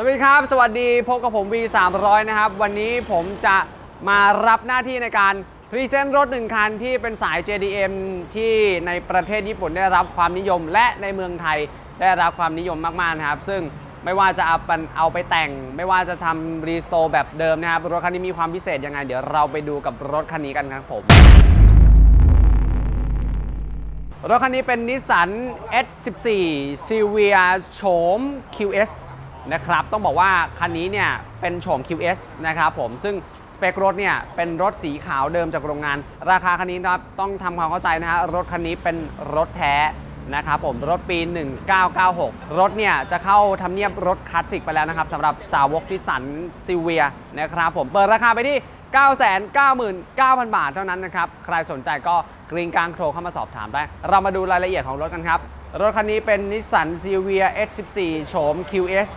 สวัสดีครับ สวัสดีพบกับผม V 3 0 0นะครับ วันนี้ผมจะมารับหน้าที่ในการพรีเซนต์รถหนึ่งคันที่เป็นสาย JDM ที่ในประเทศญี่ปุ่นได้รับความนิยม และในเมืองไทยได้รับความนิยมมาก ๆ นะครับ ซึ่งไม่ว่าจะเอาไปเอาไปแต่ง ไม่ว่าจะทำรีสโตร์แบบเดิมนะครับ รถคันนี้มีความพิเศษยังไง เดี๋ยวเราไปดูกับรถคันนี้กันครับผม รถคันนี้เป็นนิสสัน S14 Silvia โฉม QS นะครับ ต้องบอกว่าคันนี้เนี่ยเป็นโฉม QS นะครับผม ซึ่งสเปครถเนี่ยเป็นรถสีขาวเดิมจากโรงงาน ราคาคันนี้นะครับต้องทำความเข้าใจนะฮะรถคันนี้เป็นรถแท้นะครับผมรถปี 1996 รถเนี่ยจะเข้าทำเนียบรถคลาสสิกไปแล้วนะครับสำหรับสาวกนิสสันซิเวียนะครับผมเปิดราคาไปที่ 999,000 บาทเท่านั้นนะครับ ใครสนใจก็กรีนกลางโทรเข้ามาสอบถามได้ เรามาดูรายละเอียดของรถกันครับ รถคันนี้เป็นนิสสันซีเวีย S14 โฉม QS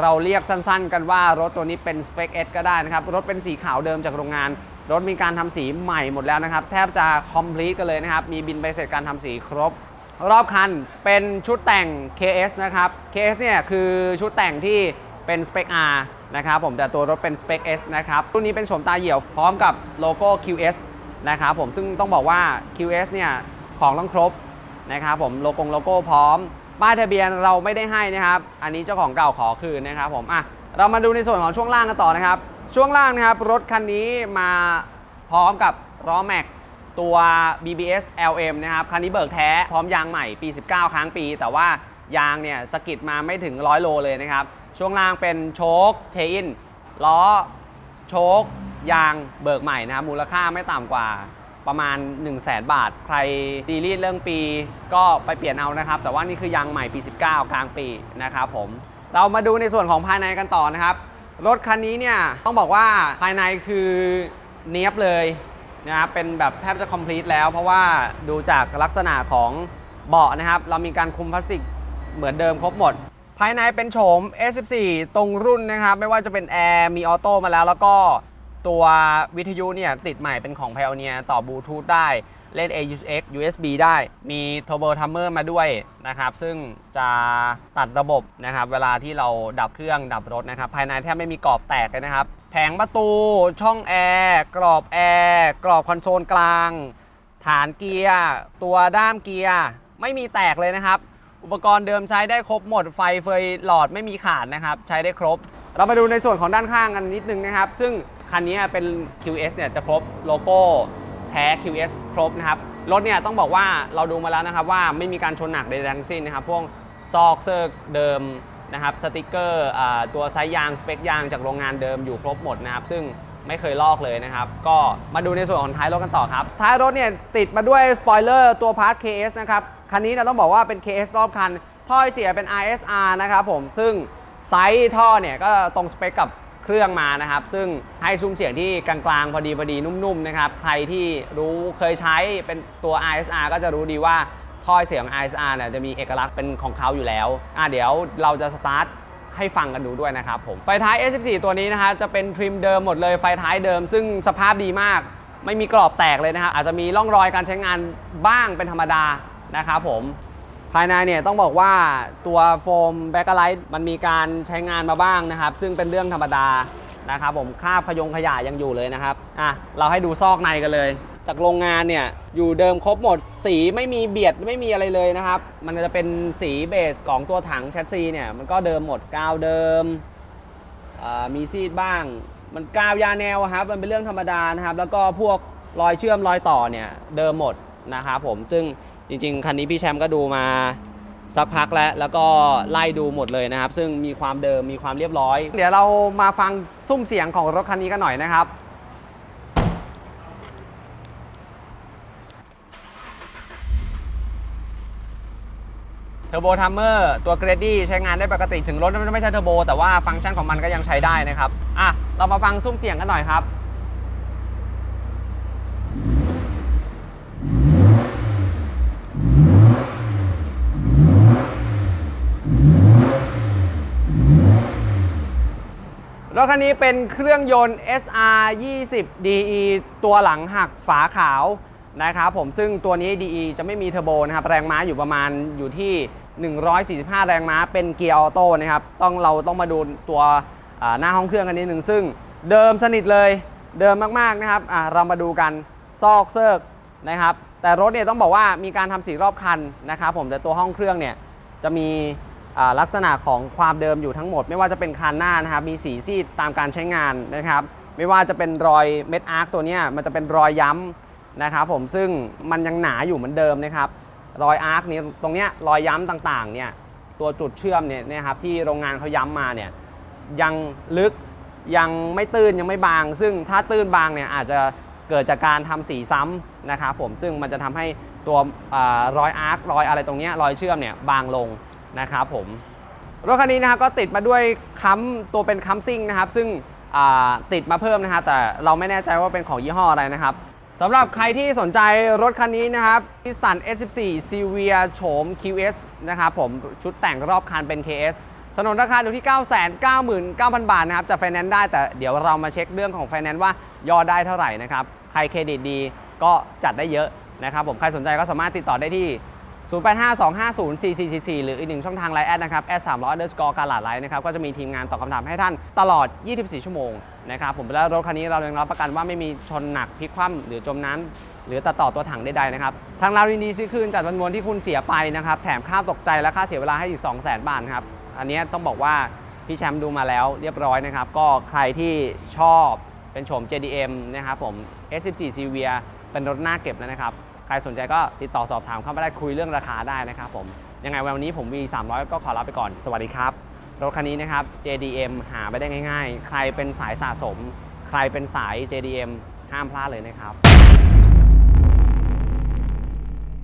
เราเรียกสั้นๆ กันว่ารถตัวนี้เป็น Spec S ก็ได้นะครับ รถเป็นสีขาวเดิมจากโรงงาน รถมีการทำสีใหม่หมดแล้วนะครับ แทบจะ complete กันเลยนะครับ มีบินใบเสร็จการทำสีครบ รอบคันเป็นชุดแต่ง KS นะครับ KS เนี่ยคือชุดแต่งที่เป็น Spec R นะครับผมแต่ตัวรถเป็น Spec S นะครับรุ่นนี้เป็นโฉมตาเหี่ยวพร้อมกับโลโก้ QS นะครับผมซึ่งต้องบอกว่า QS เนี่ยของต้องครบนะครับผมโลโก้โลโก้พร้อม ป้ายทะเบียนเราไม่ได้ให้นะครับ อันนี้เจ้าของเก่าขอคืนนะครับผมอะเรามาดูในส่วนของช่วงล่างกันต่อนะครับ ช่วงล่างนะครับรถคันนี้มาพร้อมกับล้อแม็กตัว BBS LM นะครับคันนี้เบิกแท้พร้อมยางใหม่ปี 19ครั้งปี แต่ว่ายางเนี่ยสกิดมาไม่ถึง 100 โลเลยนะครับ ช่วงล่างเป็นโชคเทอินล้อโชคยางเบิกใหม่นะครับมูลค่าไม่ต่ำกว่า ประมาณ 1 0 0 0 0แบาท ใครซีรีส์เรื่องปีก็ไปเปลี่ยนเอานะครับ แต่ว่านี่คือยางใหม่ปี 19 กลางปีนะครับผม เรามาดูในส่วนของภายในกันต่อนะครับ รถคันนี้เนี่ยต้องบอกว่าภายในคือเนี้ยบเลยนะครับเป็นแบบแทบจะ complete แล้ว เพราะว่าดูจากลักษณะของเบาะนะครับ เรามีการคุมพลาสติกเหมือนเดิมครบหมด ภายในเป็นโฉม S14 ตรงรุ่นนะครับ ไม่ว่าจะเป็นแอร์มีออโต้มาแล้วแล้วก็ ตัววิทยุเนี่ยติดใหม่เป็นของ Pioneer ต่อบลูทูธได้เล่น AUX USB ได้มี Turbo Timer มาด้วยนะครับ ซึ่งจะตัดระบบนะครับ เวลาที่เราดับเครื่องดับรถนะครับ ภายในแทบไม่มีกรอบแตกเลยนะครับ แผงประตูช่องแอร์กรอบแอร์กรอบคอนโซลกลาง ฐานเกียร์ตัวด้ามเกียร์ไม่มีแตกเลยนะครับ อุปกรณ์เดิมใช้ได้ครบหมดไฟเฟยหลอดไม่มีขาดนะครับ ใช้ได้ครบ เรามาดูในส่วนของด้านข้างกันนิดนึงนะครับ ซึ่งคันนี้เป็น QS เนี่ยจะครบโลโก้แท้ QS ครบนะครับ รถเนี่ยต้องบอกว่าเราดูมาแล้วนะครับว่าไม่มีการชนหนักใดๆทั้งสิ้นนะครับ พวกซอกเซิร์กเดิมนะครับสติกเกอร์อตัวไซส์ยาง สเปคยางจากโรงงานเดิมอยู่ครบหมดนะครับ ซึ่งไม่เคยลอกเลยนะครับ ก็มาดูในส่วนของท้ายรถกันต่อครับ ท้ายรถเนี่ยติดมาด้วยสปอยเลอร์ตัวพาร์ท KS นะครับ คันนี้เราต้องบอกว่าเป็น KS รอบคัน ท่อไอเสียเป็น ISR นะครับผม ซึ่งไซส์ท่อเนี่ยก็ตรงสเปคกับ เครื่องมานะครับ ซึ่งให้ซุ้มเสียงที่กลางๆ พอดีพอดีนุ่มๆนะครับ ใครที่รู้เคยใช้เป็นตัว ISR ก็จะรู้ดีว่าท่อไอเสียง ISR เนี่ยจะมีเอกลักษณ์เป็นของเขาอยู่แล้ว อะเดี๋ยวเราจะสตาร์ทให้ฟังกันดูด้วยนะครับผม ไฟท้าย S14 ตัวนี้นะฮะจะเป็นทริมเดิมหมดเลยไฟท้ายเดิม ซึ่งสภาพดีมาก ไม่มีกรอบแตกเลยนะครับอาจจะมีร่องรอยการใช้งานบ้างเป็นธรรมดานะครับผม ภายในเนี่ยต้องบอกว่าตัวโฟมแบ็กไลท์มันมีการใช้งานมาบ้างนะครับ ซึ่งเป็นเรื่องธรรมดานะครับผมคราบขยงขยะยังอยู่เลยนะครับอะเราให้ดูซอกในกันเลย จากโรงงานเนี่ยอยู่เดิมครบหมด สีไม่มีเบียดไม่มีอะไรเลยนะครับ มันจะเป็นสีเบสของตัวถังแชสซีเนี่ยมันก็เดิมหมดกาวเดิมมีซีดบ้าง มันกาวยาแนวครับมันเป็นเรื่องธรรมดานะครับ แล้วก็พวกรอยเชื่อมรอยต่อเนี่ยเดิมหมดนะครับผมซึ่ง จริง ๆ คันนี้พี่แชมป์ก็ดูมาสักพักแล้ว แล้วก็ไล่ดูหมดเลยนะครับ ซึ่งมีความเดิมมีความเรียบร้อย เดี๋ยวเรามาฟังซุ้มเสียงของรถคันนี้กันหน่อยนะครับเทอร์โบทัมเมอร์ตัวเกรดดี้ใช้งานได้ปกติถึงรถมันไม่ใช่เทอร์โบแต่ว่าฟังก์ชันของมันก็ยังใช้ได้นะครับ อะ เรามาฟังซุ้มเสียงกันหน่อยครับ รถคันนี้เป็นเครื่องยนต์ SR 20 DE ตัวหลังหักฝาขาวนะครับผมซึ่งตัวนี้ DE จะไม่มีเทอร์โบนะครับแรงม้าอยู่ประมาณอยู่ที่ 145 แรงม้าเป็นเกียร์ออโต้นะครับต้องเราต้องมาดูตัวหน้าห้องเครื่องกันนิดหนึ่งซึ่งเดิมสนิทเลยเดิมมากๆนะครับเรามาดูกันซอกเซิกนะครับแต่รถเนี่ยต้องบอกว่ามีการทำสีรอบคันนะครับผมแต่ตัวห้องเครื่องเนี่ยจะมี ลักษณะของความเดิมอยู่ทั้งหมด ไม่ว่าจะเป็นคันหน้านะครับมีสีซีดตามการใช้งานนะครับ ไม่ว่าจะเป็นรอยเม็ดอาร์คตัวนี้มันจะเป็นรอยย้ำนะครับผมซึ่งมันยังหนาอยู่เหมือนเดิมนะครับรอยอาร์คนี้ตรงเนี้ยรอยย้ำต่างๆเนี่ยตัวจุดเชื่อมเนี่ยนะครับที่โรงงานเขาย้ำมาเนี่ยยังลึกยังไม่ตื้นยังไม่บาง ซึ่งถ้าตื้นบางเนี่ยอาจจะเกิดจากการทำสีซ้ำนะครับผมซึ่งมันจะทำให้ตัวอรอยอาร์ครอยอะไรตรงนี้รอยเชื่อมเนี่ยบางลง นะครับผมรถคันนี้นะครับก็ติดมาด้วยค้ำตัวเป็นค้ำซิ่งนะครับ ซึ่งติดมาเพิ่มนะครับแต่เราไม่แน่ใจว่าเป็นของยี่ห้ออะไรนะครับสำหรับใครที่สนใจรถคันนี้นะครับนิสสัน S14 c v i a โฉม QS นะครับผมชุดแต่งรอบคันเป็น KS สนนราคาอยู่ที่ 999,000 บาทนะครับจะไฟแนนซ์ได้แต่เดี๋ยวเรามาเช็คเรื่องของไฟแนนซ์ว่ายอดได้เท่าไหร่นะครับ ใครเครดิตดีก็จัดได้เยอะนะครับผมใครสนใจก็สามารถติดต่อได้ที่ 0852504444 หรืออีกหนึ่งช่องทางไลน์แอดนะครับแอด300 underscore การหลาดไลน์นะครับก็จะมีทีมงานตอบคำถามให้ท่านตลอด 24 ชั่วโมงนะครับผมแล้วรถคันนี้เรายังรับประกันว่าไม่มีชนหนักพลิกคว่ำหรือจมน้ำหรือตัดต่อตัวถังใดๆนะครับ ทางเรายินดีซื้อคืนจัดจำนวนที่คุณเสียไปนะครับ แถมค่าตกใจและค่าเสียเวลาให้อีก 200,000 บาทครับ อันนี้ต้องบอกว่าพี่แชมป์ดูมาแล้วเรียบร้อยนะครับ ก็ใครที่ชอบเป็นโฉม JDM นะครับผม S14 c v i เป็นรถหน้าเก็บแล้วนะครับ ใครสนใจก็ติดต่อสอบถามเข้ามาได้คุยเรื่องราคาได้นะครับผมยังไงวันนี้ผมมี 300 ก็ขอลาไปก่อนสวัสดีครับ รถคันนี้นะครับ JDM หาไม่ได้ง่าย ๆ ใครเป็นสายสะสม ใครเป็นสาย JDM ห้ามพลาดเลยนะครับ